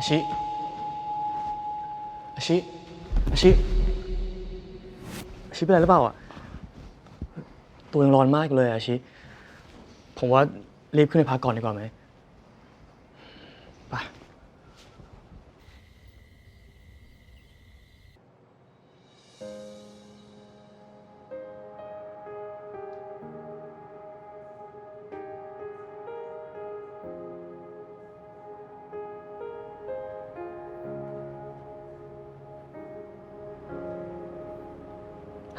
อาชิอาชิอาชิอาชิเป็นอะไรหรือเปล่าอะ ตัวยังร้อนมากเลยอะอาชิ ผมว่ารีบขึ้นไปพักก่อนดีกว่าไหม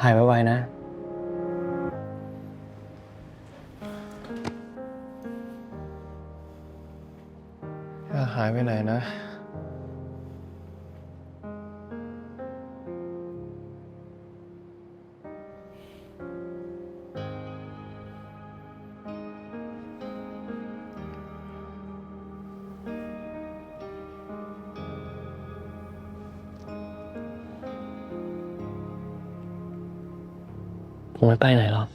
หายไวๆนะ หายไปไหนนะ ผมไม่ไปไหนหรอก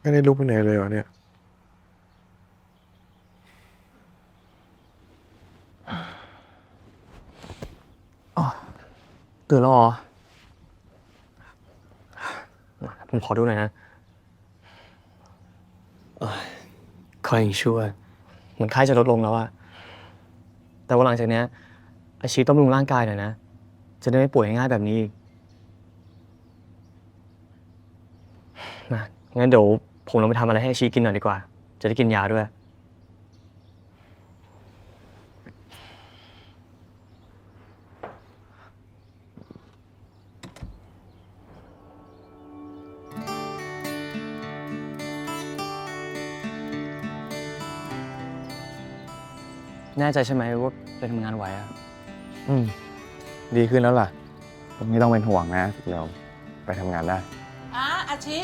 ไม่ได้ลุกไปไหนเลยเหรอเนี่ย ตื่นแล้วเหรอผมขอดูหน่อยนะเคอยยังชั่วเหมือนไข้จะลดลงแล้วอะแต่ว่าหลังจากเนี้ยอาชีพต้องบำรุงร่างกายหน่อยนะ จะได้ไม่ป่วยง่ายแบบนี้นะงั้นเดี๋ยวผมลองไปทำอะไรให้อาชีกินหน่อยดีกว่า จะได้กินยาด้วย แน่ใจใช่ไหมว่าไปทำงานไหวอะอืม ดีขึ้นแล้วล่ะ ไม่ต้องเป็นห่วงนะเดี๋ยวไปทำงานได้ อะอาชิ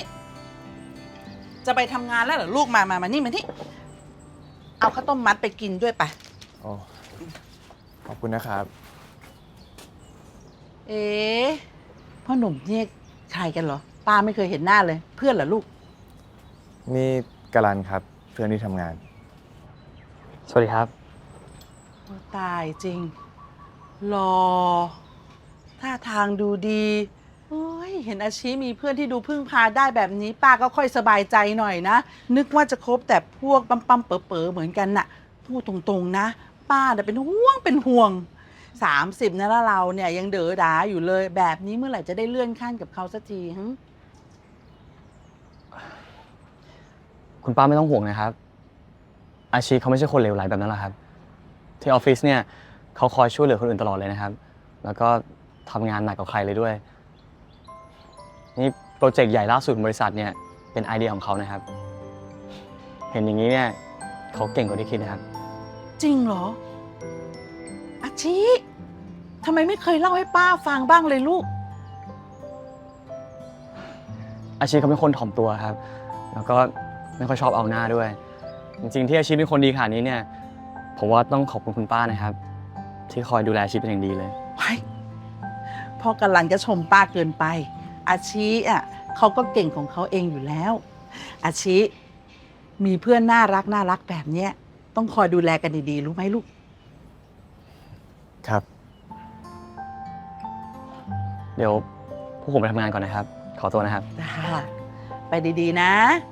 จะไปทำงานแล้วเหรอลูกมามามานี่มานี่เอาข้าวต้มมัดไปกินด้วยไปโอ้ ขอบคุณนะครับ เอ๊ะพ่อหนุ่มเนี่ยใครกันเหรอป้าไม่เคยเห็นหน้าเลย เพื่อนเหรอลูก นี่กาลันครับ เพื่อนที่ทำงาน สวัสดีครับ โอ้ตายจริงรอท่าทางดูดีโอ้ยเห็นอาชีมีเพื่อนที่ดูพึ่งพาได้แบบนี้ป้าก็ค่อยสบายใจหน่อยนะ นึกว่าจะคบแต่พวกปั๊มปั๊มๆเป๋อเป๋อๆเหมือนกันน่ะ พูดตรงๆนะ ป้าน่ะเป็นห่วงเป็นห่วง 30นะแล้วเราเนี่ยยังเด๋อดาอยู่เลยแบบนี้เมื่อไหร่จะได้เลื่อนขั้นกับเขาสักทีฮึคุณป้าไม่ต้องห่วงนะครับ อาชีเขาไม่ใช่คนเลวร้ายแบบนั้นหรอกครับ ที่ออฟฟิศเนี่ยเขาคอยช่วยเหลือคนอื่นตลอดเลยนะครับ แล้วก็ทำงานหนักกว่าใครเลยด้วย นี่โปรเจกต์ใหญ่ล่าสุดของบริษัทเนี่ยเป็นไอเดียของเขานะครับ เห็นอย่างนี้เนี่ยเขาเก่งกว่าที่คิดนะครับ จริงเหรอ อาชีทำไมไม่เคยเล่าให้ป้าฟังบ้างเลยลูก อาชีพเขาเป็นคนถ่อมตัวครับ แล้วก็ไม่ค่อยชอบเอาหน้าด้วย จริงๆที่อาชีพเป็นคนดีขนาดนี้เนี่ย ผมว่าต้องขอบคุณคุณป้านะครับ ที่คอยดูแลอาชีพเป็นอย่างดีเลย ไว้พ่อกำลังจะชมป้าเกินไป อาชีอะเขาก็เก่งของเขาเองอยู่แล้ว อาชีมีเพื่อนน่ารักน่ารักแบบเนี้ยต้องคอยดูแลกันดีๆ รู้ไหมลูก ครับ เดี๋ยวพวกผมไปทำงานก่อนนะครับ ขอตัวนะครับ จ้าไปดีๆนะค